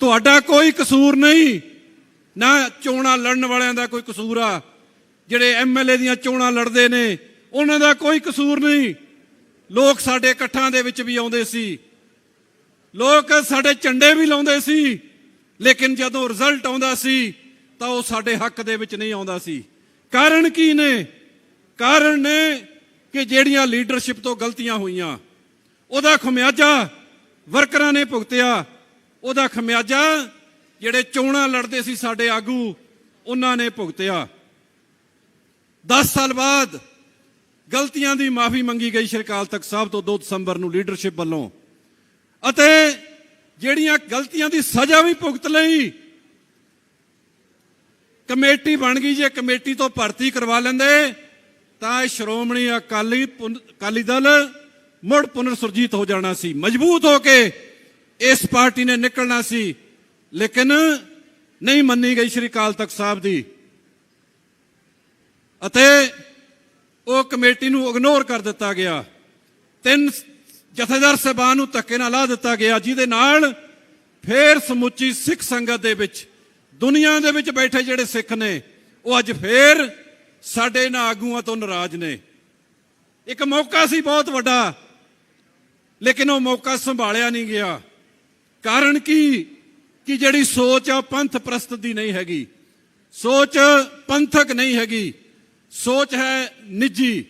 ਤੁਹਾਡਾ ਕੋਈ ਕਸੂਰ ਨਹੀਂ। ਨਾ ਚੋਣਾਂ ਲੜਨ ਵਾਲਿਆਂ ਦਾ ਕੋਈ ਕਸੂਰ ਆ। ਜਿਹੜੇ ਐਮਐਲਏ ਦੀਆਂ ਚੋਣਾਂ ਲੜਦੇ ਨੇ, ਉਹਨਾਂ ਦਾ ਕੋਈ ਕਸੂਰ ਨਹੀਂ। ਲੋਕ ਸਾਡੇ ਇਕੱਠਾਂ ਦੇ ਵਿੱਚ ਵੀ ਆਉਂਦੇ ਸੀ। ਲੋਕ ਸਾਡੇ ਝੰਡੇ ਵੀ ਲਾਉਂਦੇ ਸੀ। ਲੇਕਿਨ ਜਦੋਂ ਰਿਜ਼ਲਟ ਆਉਂਦਾ ਸੀ, ਤਾਂ ਉਹ ਸਾਡੇ ਹੱਕ ਦੇ ਵਿੱਚ ਨਹੀਂ ਆਉਂਦਾ ਸੀ। ਕਾਰਨ ਕੀ ਨੇ? ਕਾਰਨ ਨੇ ਕਿ ਜਿਹੜੀਆਂ ਲੀਡਰਸ਼ਿਪ ਤੋਂ ਗਲਤੀਆਂ ਹੋਈਆਂ, ਉਹਦਾ ਖਮਿਆਜਾ ਵਰਕਰਾਂ ਨੇ ਭੁਗਤਿਆ। ਉਹਦਾ ਖਮਿਆਜਾ, ਜਿਹੜੇ ਚੋਣਾਂ ਲੜਦੇ ਸੀ ਸਾਡੇ ਆਗੂ, ਉਹਨਾਂ ਨੇ ਭੁਗਤਿਆ। 10 ਸਾਲ ਬਾਅਦ ਗਲਤੀਆਂ ਦੀ ਮਾਫੀ ਮੰਗੀ ਗਈ ਸ਼੍ਰੀ ਅਕਾਲ ਤਖਤ ਸਾਹਿਬ ਤੋਂ 2 ਦਸੰਬਰ ਨੂੰ ਲੀਡਰਸ਼ਿਪ ਵੱਲੋਂ। ਅਤੇ ਜਿਹੜੀਆਂ ਗਲਤੀਆਂ ਦੀ ਸਜ਼ਾ ਵੀ ਭੁਗਤ ਲਈ, ਕਮੇਟੀ ਬਣ ਗਈ। ਜੇ ਕਮੇਟੀ ਤੋਂ ਭਰਤੀ ਕਰਵਾ ਲੈਂਦੇ, ਤਾਂ ਇਹ ਸ਼੍ਰੋਮਣੀ ਅਕਾਲੀ ਪੁਨ- ਅਕਾਲੀ ਦਲ ਮੁੜ ਪੁਨਰ ਸੁਰਜੀਤ ਹੋ ਜਾਣਾ ਸੀ। ਮਜ਼ਬੂਤ ਹੋ ਕੇ ਇਸ ਪਾਰਟੀ ਨੇ ਨਿਕਲਣਾ ਸੀ। ਲੇਕਿਨ ਨਹੀਂ ਮੰਨੀ ਗਈ ਸ਼੍ਰੀ ਅਕਾਲ ਤਖਤ ਸਾਹਿਬ ਦੀ। ਅਤੇ ਉਹ ਕਮੇਟੀ ਨੂੰ ਇਗਨੋਰ ਕਰ ਦਿੱਤਾ ਗਿਆ। ਤਿੰਨ ਜਥੇਦਾਰ ਸਾਹਿਬਾਨ ਨੂੰ ਧੱਕੇ ਨਾਲ ਲਾ ਦਿੱਤਾ ਗਿਆ, ਜਿਹਦੇ ਨਾਲ ਫੇਰ ਸਮੁੱਚੀ ਸਿੱਖ ਸੰਗਤ ਦੇ ਵਿੱਚ, ਦੁਨੀਆ ਦੇ ਵਿੱਚ ਬੈਠੇ ਜਿਹੜੇ ਸਿੱਖ ਨੇ, ਉਹ ਅੱਜ ਫੇਰ ਸਾਡੇ ਇਹਨਾਂ ਆਗੂਆਂ ਤੋਂ ਨਾਰਾਜ਼ ਨੇ। ਇੱਕ ਮੌਕਾ ਸੀ ਬਹੁਤ ਵੱਡਾ, ਲੇਕਿਨ ਉਹ ਮੌਕਾ ਸੰਭਾਲਿਆ ਨਹੀਂ ਗਿਆ। ਕਾਰਨ ਕੀ? ਕਿ ਜਿਹੜੀ ਸੋਚ ਆ ਉਹ ਪੰਥ ਪ੍ਰਸਤ ਦੀ ਨਹੀਂ ਹੈਗੀ। ਸੋਚ ਪੰਥਕ ਨਹੀਂ ਹੈਗੀ। ਸੋਚ ਹੈ ਨਿੱਜੀ।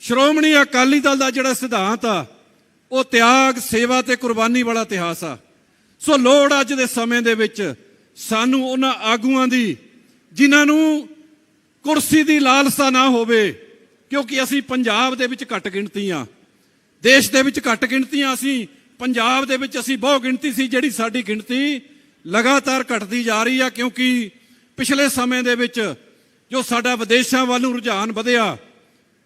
ਸ਼੍ਰੋਮਣੀ ਅਕਾਲੀ ਦਲ ਦਾ ਜਿਹੜਾ ਸਿਧਾਂਤ ਆ, ਉਹ ਤਿਆਗ, ਸੇਵਾ ਤੇ ਕੁਰਬਾਨੀ ਵਾਲਾ ਇਤਿਹਾਸ ਆ। ਸੋ ਲੋੜ ਅੱਜ ਦੇ ਸਮੇਂ ਦੇ ਵਿੱਚ ਸਾਨੂੰ ਉਹਨਾਂ ਆਗੂਆਂ ਦੀ, ਜਿਨ੍ਹਾਂ ਨੂੰ ਕੁਰਸੀ ਦੀ ਲਾਲਸਾ ਨਾ ਹੋਵੇ, ਕਿਉਂਕਿ ਅਸੀਂ ਪੰਜਾਬ ਦੇ ਵਿੱਚ ਘੱਟ ਗਿਣਤੀ ਆ ਦੇਸ਼ ਦੇ ਵਿੱਚ ਘੱਟ ਗਿਣਤੀ ਗਿਣਤੀਆਂ ਅਸੀਂ ਪੰਜਾਬ ਦੇ ਵਿੱਚ ਅਸੀਂ ਬਹੁ ਗਿਣਤੀ ਸੀ, ਜਿਹੜੀ ਸਾਡੀ ਗਿਣਤੀ ਲਗਾਤਾਰ ਘਟਦੀ ਜਾ ਰਹੀ ਆ, ਕਿਉਂਕਿ ਪਿਛਲੇ ਸਮੇਂ ਦੇ ਵਿੱਚ ਜੋ ਸਾਡਾ ਵਿਦੇਸ਼ਾਂ ਵੱਲ ਨੂੰ ਰੁਝਾਨ ਵਧਿਆ,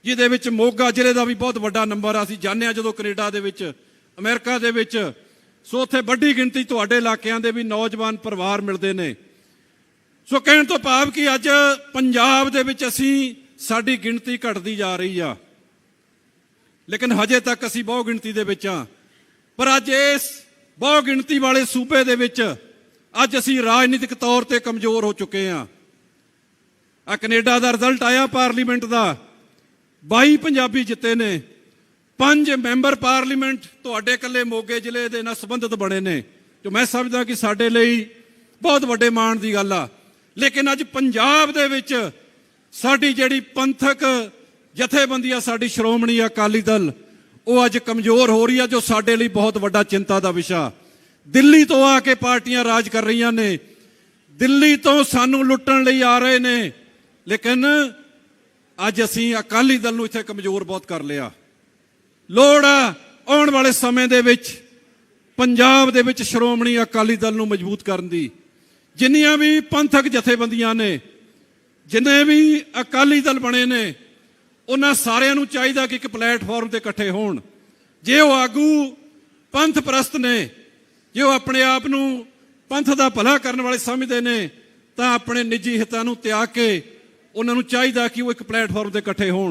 ਜਿਹਦੇ ਵਿੱਚ ਮੋਗਾ ਜ਼ਿਲ੍ਹੇ ਦਾ ਵੀ ਬਹੁਤ ਵੱਡਾ ਨੰਬਰ ਆ, ਅਸੀਂ ਜਾਣਿਆ ਜਦੋਂ ਕੈਨੇਡਾ ਦੇ ਵਿੱਚ, ਅਮਰੀਕਾ ਦੇ ਵਿੱਚ, ਸੋ ਉੱਥੇ ਵੱਡੀ ਗਿਣਤੀ ਤੁਹਾਡੇ ਇਲਾਕਿਆਂ ਦੇ ਵੀ ਨੌਜਵਾਨ ਪਰਿਵਾਰ ਮਿਲਦੇ ਨੇ। ਸੋ ਕਹਿਣ ਤੋਂ ਭਾਵ ਕਿ ਅੱਜ ਪੰਜਾਬ ਦੇ ਵਿੱਚ ਅਸੀਂ, ਸਾਡੀ ਗਿਣਤੀ ਘਟਦੀ ਜਾ ਰਹੀ ਆ। ਲੇਕਿਨ ਹਜੇ ਤੱਕ ਅਸੀਂ ਬਹੁ ਗਿਣਤੀ ਦੇ ਵਿੱਚ ਆ। ਪਰ ਅੱਜ ਇਸ ਬਹੁ ਗਿਣਤੀ ਵਾਲੇ ਸੂਬੇ ਦੇ ਵਿੱਚ ਅੱਜ ਅਸੀਂ ਰਾਜਨੀਤਿਕ ਤੌਰ ਤੇ ਕਮਜ਼ੋਰ ਹੋ ਚੁੱਕੇ ਹਾਂ। ਆ ਕੈਨੇਡਾ ਦਾ ਰਿਜ਼ਲਟ ਆਇਆ ਪਾਰਲੀਮੈਂਟ ਦਾ। 22 ਪੰਜਾਬੀ ਜਿੱਤੇ ਨੇ। ਪੰਜ ਮੈਂਬਰ ਪਾਰਲੀਮੈਂਟ ਤੁਹਾਡੇ ਇਕੱਲੇ ਮੋਗੇ ਜ਼ਿਲ੍ਹੇ ਦੇ ਨਾਲ ਸੰਬੰਧਿਤ ਬਣੇ ਨੇ, ਜੋ ਮੈਂ ਸਮਝਦਾ ਕਿ ਸਾਡੇ ਲਈ ਬਹੁਤ ਵੱਡੇ ਮਾਣ ਦੀ ਗੱਲ ਆ। ਲੇਕਿਨ ਅੱਜ ਪੰਜਾਬ ਦੇ ਵਿੱਚ ਸਾਡੀ ਜਿਹੜੀ ਪੰਥਕ ਜਥੇਬੰਦੀ ਆ, ਸਾਡੀ ਸ਼੍ਰੋਮਣੀ ਅਕਾਲੀ ਦਲ ਉਹ ਅੱਜ ਕਮਜ਼ੋਰ ਹੋ ਰਹੀ ਆ, ਜੋ ਸਾਡੇ ਲਈ ਬਹੁਤ ਵੱਡਾ ਚਿੰਤਾ ਦਾ ਵਿਸ਼ਾ। ਦਿੱਲੀ ਤੋਂ ਆ ਕੇ ਪਾਰਟੀਆਂ ਰਾਜ ਕਰ ਰਹੀਆਂ ਨੇ। ਦਿੱਲੀ ਤੋਂ ਸਾਨੂੰ ਲੁੱਟਣ ਲਈ ਆ ਰਹੇ ਨੇ। ਲੇਕਿਨ ਅੱਜ ਅਸੀਂ ਅਕਾਲੀ ਦਲ ਨੂੰ ਇੱਥੇ ਕਮਜ਼ੋਰ ਬਹੁਤ ਕਰ ਲਿਆ। ਲੋੜ ਆ, ਆਉਣ ਵਾਲੇ ਸਮੇਂ ਦੇ ਵਿੱਚ ਪੰਜਾਬ ਦੇ ਵਿੱਚ ਸ਼੍ਰੋਮਣੀ ਅਕਾਲੀ ਦਲ ਨੂੰ ਮਜ਼ਬੂਤ ਕਰਨ ਦੀ। ਜਿੰਨੀਆਂ ਵੀ ਪੰਥਕ ਜਥੇਬੰਦੀਆਂ ਨੇ, ਜਿੰਨੇ ਵੀ ਅਕਾਲੀ ਦਲ ਬਣੇ ਨੇ ਉਹਨਾਂ ਸਾਰਿਆਂ ਨੂੰ ਚਾਹੀਦਾ ਕਿ ਇੱਕ ਪਲੇਟਫਾਰਮ ਤੇ ਇਕੱਠੇ ਹੋਣ। ਜੇ ਉਹ ਆਗੂ ਪੰਥ ਪ੍ਰਸਤ ਨੇ, ਜੇ ਉਹ ਆਪਣੇ ਆਪ ਨੂੰ ਪੰਥ ਦਾ ਭਲਾ ਕਰਨ ਵਾਲੇ ਸਮਝਦੇ ਨੇ, ਤਾਂ ਆਪਣੇ ਨਿੱਜੀ ਹਿੱਤਾਂ ਨੂੰ ਤਿਆਗ ਕੇ ਉਹਨਾਂ ਨੂੰ ਚਾਹੀਦਾ ਕਿ ਉਹ ਇੱਕ ਪਲੇਟਫਾਰਮ ਤੇ ਇਕੱਠੇ ਹੋਣ।